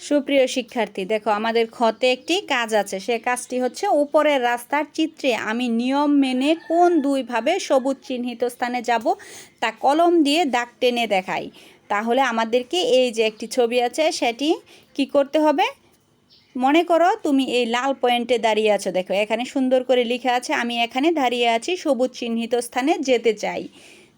সুপ্রিয় শিক্ষার্থী, দেখো আমাদের খতে একটি কাজ আছে। সে কাজটি হচ্ছে উপরের রাস্তার চিত্রে আমি নিয়ম মেনে কোন দুইভাবে সবুজ চিহ্নিত স্থানে যাব, তা কলম দিয়ে দাগ টেনে দেখাই। তাহলে আমাদেরকে এই যে একটি ছবি আছে, সেটি কি করতে হবে? মনে করো তুমি এই লাল পয়েন্টে দাঁড়িয়ে আছো, দেখো এখানে সুন্দর করে লেখা আছে, আমি এখানে দাঁড়িয়ে আছি, সবুজ চিহ্নিত স্থানে যেতে চাই।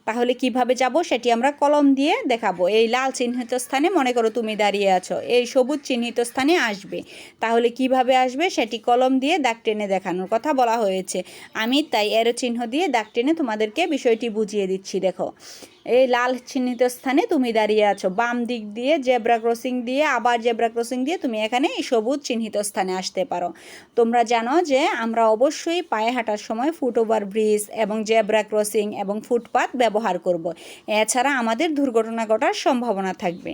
তাহলে কীভাবে যাব সেটি আমরা কলম দিয়ে দেখাবো। এই লাল চিহ্নিত স্থানে মনে করো তুমি দাঁড়িয়ে আছো, এই সবুজ চিহ্নিত স্থানে আসবে। তাহলে কীভাবে আসবে সেটি কলম দিয়ে দাগ টেনে দেখানোর কথা বলা হয়েছে। আমি তাই এরো চিহ্ন দিয়ে দাগ টেনে তোমাদেরকে বিষয়টি বুঝিয়ে দিচ্ছি, দেখো। এই লাল চিহ্নিত স্থানে তুমি দাঁড়িয়ে আছো। বাম দিক দিয়ে জেব্রা ক্রসিং দিয়ে, আবার জেব্রা ক্রসিং দিয়ে তুমি এখানে এই সবুজ চিহ্নিত স্থানে আসতে পারো। তোমরা জানো যে আমরা অবশ্যই পায়ে হাঁটার সময় ফুটওভার ব্রিজ এবং জেব্রা ক্রসিং এবং ফুটপাথ ব্যবহার করব। এছাড়া আমাদের দুর্ঘটনা ঘটার সম্ভাবনা থাকবে।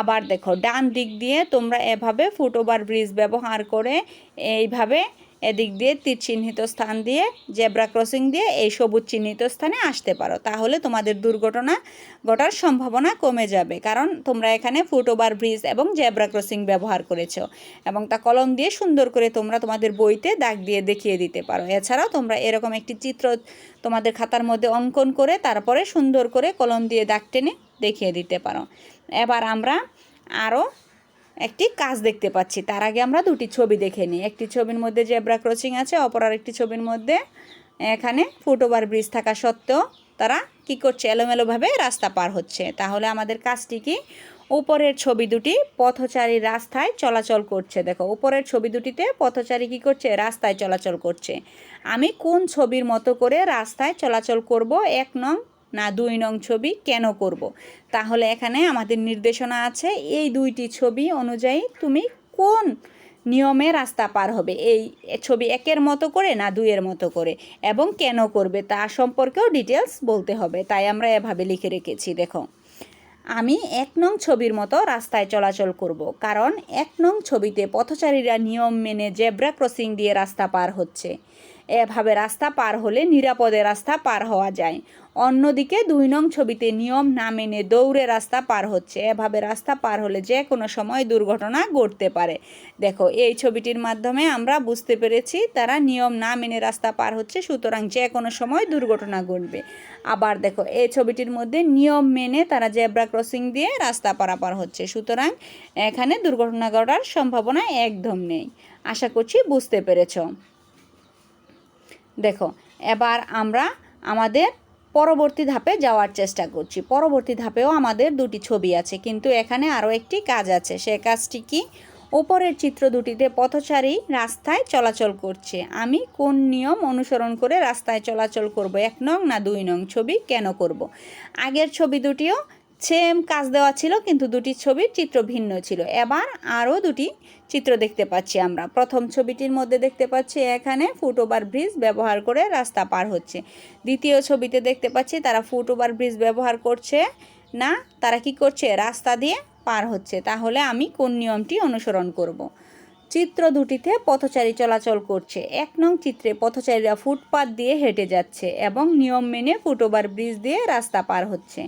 আবার দেখো, ডান দিক দিয়ে তোমরা এভাবে ফুটওভার ব্রিজ ব্যবহার করে এইভাবে এদিক দিয়ে তীর চিহ্নিত স্থান দিয়ে, জেব্রা ক্রসিং দিয়ে এই সবুজ চিহ্নিত স্থানে আসতে পারো। তাহলে তোমাদের দুর্ঘটনা ঘটার সম্ভাবনা কমে যাবে। কারণ তোমরা এখানে ফুটওভার ব্রিজ এবং জেব্রা ক্রসিং ব্যবহার করেছ। এবং তা কলম দিয়ে সুন্দর করে তোমরা তোমাদের বইতে দাগ দিয়ে দেখিয়ে দিতে পারো। এছাড়াও তোমরা এরকম একটি চিত্র তোমাদের খাতার মধ্যে অঙ্কন করে, তারপরে সুন্দর করে কলম দিয়ে দাগ টেনে দেখিয়ে দিতে পারো। এবার আমরা আরও একটি কাজ দেখতে পাচ্ছি। তার আগে আমরা দুটি ছবি দেখে নিই। একটি ছবির মধ্যে জেব্রা ক্রসিং আছে, অপর আরেকটি ছবির মধ্যে এখানে ফুটওভার ব্রিজ থাকা সত্ত্বেও তারা কি করছে? এলোমেলোভাবে রাস্তা পার হচ্ছে। তাহলে আমাদের কাজটি কি? উপরের ছবি দুটি পথচারী রাস্তায় চলাচল করছে। দেখো, উপরের ছবি দুটিতে পথচারী কি করছে? রাস্তায় চলাচল করছে। আমি কোন ছবির মতো করে রাস্তায় চলাচল করব? এক নং না দুই নং ছবি কেন করব। তাহলে এখানে আমাদের নির্দেশনা আছে, এই দুইটি ছবি অনুযায়ী তুমি কোন নিয়মে রাস্তা পার হবে? এই ছবি একের মতো করে না দুইয়ের মতো করে? এবং কেন করবে? তা সম্পর্কেও ডিটেলস বলতে হবে, তাই আমরা এভাবে লিখে রেখেছি, দেখো। আমি এক নং ছবির মতো রাস্তায় চলাচল করব, কারণ এক নং ছবিতে পথচারীরা নিয়ম মেনে জেব্রা ক্রসিং দিয়ে রাস্তা পার হচ্ছে। এভাবে রাস্তা পার হলে নিরাপদে রাস্তা পার হওয়া যায়। অন্যদিকে দুই নং ছবিতে নিয়ম না মেনে দৌড়ে রাস্তা পার হচ্ছে। এভাবে রাস্তা পার হলে যে কোনো সময় দুর্ঘটনা ঘটতে পারে। দেখো, এই ছবিটির মাধ্যমে আমরা বুঝতে পেরেছি তারা নিয়ম না মেনে রাস্তা পার হচ্ছে, সুতরাং যে কোনো সময় দুর্ঘটনা ঘটবে। আবার দেখো, এই ছবিটির মধ্যে নিয়ম মেনে তারা জেব্রা ক্রসিং দিয়ে রাস্তা পারাপার হচ্ছে, সুতরাং এখানে দুর্ঘটনা ঘটার সম্ভাবনা একদম নেই। আশা করছি বুঝতে পেরেছ। দেখো, এবার আমরা আমাদের পরবর্তী ধাপে যাওয়ার চেষ্টা করছি। পরবর্তী ধাপেও আমাদের দুটি ছবি আছে, কিন্তু এখানে আরও একটি কাজ আছে। সে কাজটি কি? ওপরের চিত্র দুটিতে পথচারী রাস্তায় চলাচল করছে। আমি কোন নিয়ম অনুসরণ করে রাস্তায় চলাচল করব, এক নং না দুই নং ছবি কেন করব। আগের ছবি দুটিও সেম কাজ দেওয়া ছিল, কিন্তু দুটি ছবির চিত্র ভিন্ন ছিল। এবার আরও দুটি চিত্র দেখতে পাচ্ছি আমরা। প্রথম ছবিটির মধ্যে দেখতে পাচ্ছি এখানে ফুটওভার ব্রিজ ব্যবহার করে রাস্তা পার হচ্ছে। দ্বিতীয় ছবিতে দেখতে পাচ্ছি তারা ফুটওভার ব্রিজ ব্যবহার করছে। না, তারা কি করছে? রাস্তা দিয়ে পার হচ্ছে। তাহলে আমি কোন নিয়মটি অনুসরণ করব। চিত্র দুটিতে পথচারী চলাচল করছে। এক নং চিত্রে পথচারীরা ফুটপাত দিয়ে হেঁটে যাচ্ছে এবং নিয়ম মেনে ফুটওভার ব্রিজ দিয়ে রাস্তা পার হচ্ছে।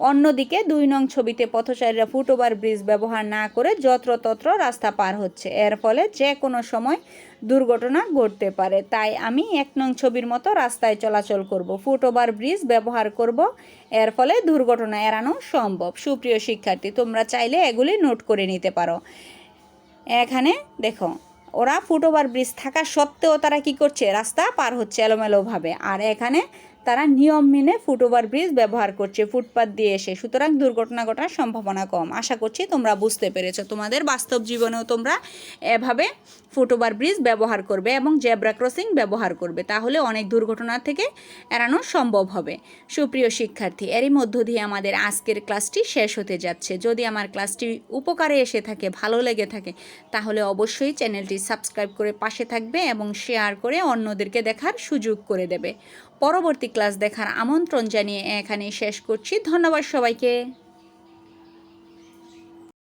অন্যদিকে দুই নং ছবিতে পথচারীরা ফুটওভার ব্রিজ ব্যবহার না করে যত্রতত্র রাস্তা পার হচ্ছে। এর ফলে যে কোনো সময় দুর্ঘটনা ঘটতে পারে। তাই আমি এক নং ছবির মতো রাস্তায় চলাচল করব, ফুটওভার ব্রিজ ব্যবহার করব। এর ফলে দুর্ঘটনা এড়ানো সম্ভব। সুপ্রিয় শিক্ষার্থী, তোমরা চাইলে এগুলি নোট করে নিতে পারো। এখানে দেখো, ওরা ফুটওভার ব্রিজ থাকা সত্ত্বেও তারা কি করছে? রাস্তা পার হচ্ছে এলোমেলোভাবে। আর এখানে তারা নিয়ম মেনে ফুটওভার ব্রিজ ব্যবহার করছে ফুটপাথ দিয়ে এসে। সুতরাং দুর্ঘটনা ঘটার সম্ভাবনা কম। আশা করছি তোমরা বুঝতে পেরেছ। তোমাদের বাস্তব জীবনেও তোমরা এভাবে ফুটওভার ব্রিজ ব্যবহার করবে এবং জেব্রা ক্রসিং ব্যবহার করবে। তাহলে অনেক দুর্ঘটনা থেকে এড়ানো সম্ভব হবে। সুপ্রিয় শিক্ষার্থী, এরই মধ্য দিয়ে আমাদের আজকের ক্লাসটি শেষ হতে যাচ্ছে। যদি আমার ক্লাসটি উপকারে এসে থাকে, ভালো লেগে থাকে, তাহলে অবশ্যই চ্যানেলটি সাবস্ক্রাইব করে পাশে থাকবে এবং শেয়ার করে অন্যদেরকে দেখার সুযোগ করে দেবে। পরবর্তী ক্লাস দেখার আমন্ত্রণ জানিয়ে এখানে শেষ করছি। ধন্যবাদ সবাইকে।